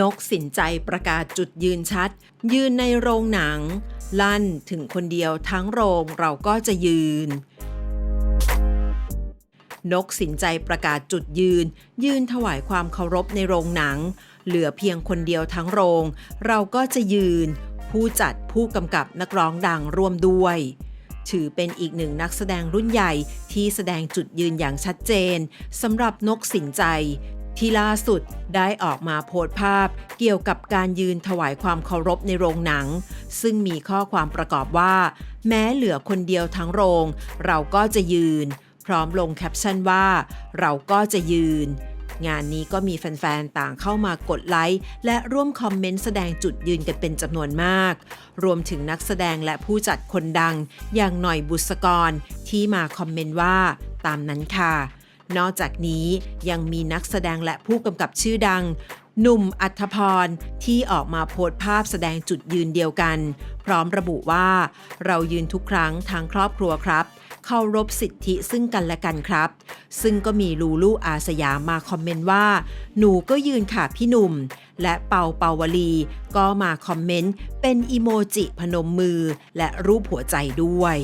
นกสินใจประกาศจุดยืนชัด ยืนในโรงหนัง ลั่นถึงคนเดียวทั้งโรงเราก็จะยืน นกสินใจประกาศจุดยืน ยืนถวายความเคารพในโรงหนัง เหลือเพียงคนเดียวทั้งโรง เราก็จะยืน ผู้จัดผู้กำกับนักร้องดังร่วมด้วยถือเป็นอีกหนึ่งนักแสดงรุ่นใหญ่ที่แสดงจุดยืนอย่างชัดเจนสำหรับนกสินใจ ที่ล่าสุดได้ออกมาโพสต์ภาพเกี่ยวกับการยืนถวายความเคารพในโรงหนัง ซึ่งมีข้อความประกอบว่า แม้เหลือคนเดียวทั้งโรง เราก็จะยืน พร้อมลงแคปชั่นว่า เราก็จะยืน งานนี้ก็มีแฟนๆ ต่างเข้ามากดไลค์ และร่วมคอมเมนต์แสดงจุดยืนกันเป็นจำนวนมาก รวมถึงนักแสดงและผู้จัดคนดัง อย่างหน่อยบุษกร ที่มาคอมเมนต์ว่า ตามนั้นค่ะ นอกจากนี้ยังมีนักแสดงและผู้กำกับชื่อดัง หนุ่มอัธพร ที่ออกมาโพสต์ภาพแสดงจุดยืนเดียวกัน พร้อมระบุว่า เรายืนทุกครั้งทางครอบครัวครับเคารพสิทธิซึ่งกันและกันครับ ซึ่งก็มีลูลูอาสยามมาคอมเมนต์ว่า หนูก็ยืนค่ะพี่หนุ่ม และเปาเปาวลี ก็มาคอมเมนต์เป็นอีโมจิพนมมือและรูปหัวใจด้วย